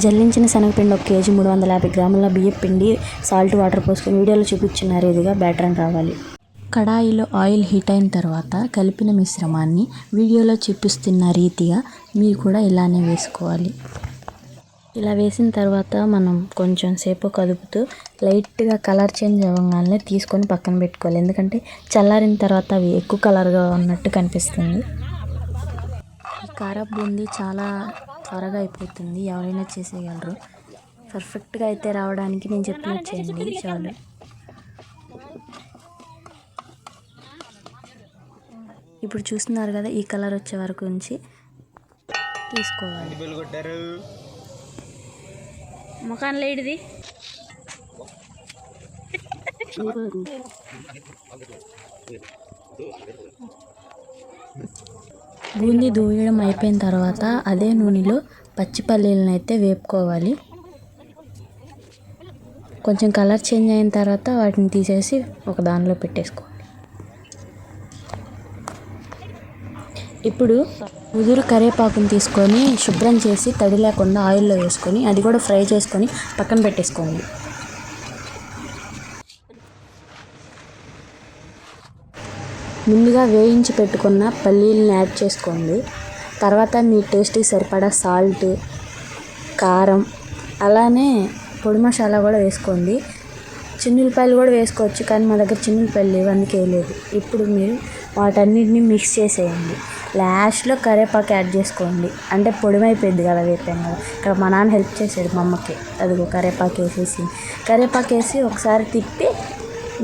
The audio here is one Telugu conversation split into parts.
జల్లించిన శనగపిండి ఒక కేజీ మూడు వందల యాభై గ్రాముల బియ్యం పిండి సాల్ట్ వాటర్ పోసుకొని వీడియోలో చూపించిన రీతిగా బ్యాటర్ రావాలి. కడాయిలో ఆయిల్ హీట్ అయిన తర్వాత కలిపిన మిశ్రమాన్ని వీడియోలో చూపిస్తున్న రీతిగా మీరు కూడా ఇలానే వేసుకోవాలి. ఇలా వేసిన తర్వాత మనం కొంచెం సేపు కదుపుతూ లైట్గా కలర్ చేంజ్ అవ్వగానే తీసుకొని పక్కన పెట్టుకోవాలి. ఎందుకంటే చల్లారిన తర్వాత అవి ఎక్కువ కలర్గా ఉన్నట్టు కనిపిస్తుంది. కారం బూందీ చాలా త్వరగా అయిపోతుంది. ఎవరైనా చేసేయగలరు. పర్ఫెక్ట్గా అయితే రావడానికి నేను చెప్పినట్టు చేయండి. చాలు. ఇప్పుడు చూస్తున్నారు కదా ఈ కలర్ వచ్చే వరకు ఉంచి తీసుకోవాలి. ముఖాన్ లేడిది బూందీ దూయడం అయిపోయిన తర్వాత అదే నూనెలో పచ్చి పల్లీలను అయితే వేపుకోవాలి. కొంచెం కలర్ చేంజ్ అయిన తర్వాత వాటిని తీసేసి ఒక దానిలో పెట్టేసుకోవాలి. ఇప్పుడు ముదురు కరివేపాకుని తీసుకొని శుభ్రం చేసి తడి లేకుండా ఆయిల్లో వేసుకొని అది కూడా ఫ్రై చేసుకొని పక్కన పెట్టేసుకోండి. ముందుగా వేయించి పెట్టుకున్న పల్లీలను యాడ్ చేసుకోండి. తర్వాత మీ టేస్ట్కి సరిపడా సాల్ట్ కారం అలానే పొడి మసాలా కూడా వేసుకోండి. చిన్నులపాయలు కూడా వేసుకోవచ్చు కానీ మా దగ్గర చిన్నులపాయలు లేవు అందుకే వేయలేదు ఇప్పుడు మీరు వాటన్నిటిని మిక్స్ చేసేయండి. లాస్ట్లో కరేపాకు యాడ్ చేసుకోండి. అంటే పొడిమైపోయింది కదా వేపాం కదా. ఇక్కడ మా నాన్న హెల్ప్ చేశాడు మా అమ్మకి. అదిగో కరేపాకు వేసేసి. కరేపాకు వేసి ఒకసారి తిప్పి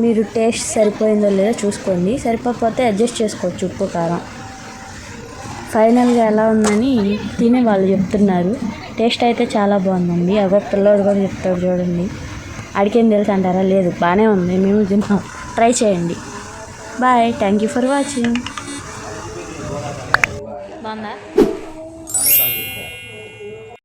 మీరు టేస్ట్ సరిపోయిందో లేదో చూసుకోండి. సరిపోకపోతే అడ్జస్ట్ చేసుకోవచ్చు ఉప్పు కారం. ఫైనల్గా ఎలా ఉందని తినే వాళ్ళు చెప్తున్నారు. టేస్ట్ అయితే చాలా బాగుందండి. ఎవరి పిల్లోడు కూడా చెప్తాడు చూడండి. అడిగేం తెలుసు అంటారా? లేదు బాగానే ఉంది. మేము తిన్నాం. ట్రై చేయండి. Bye. Thank you for watching. బాగుందా?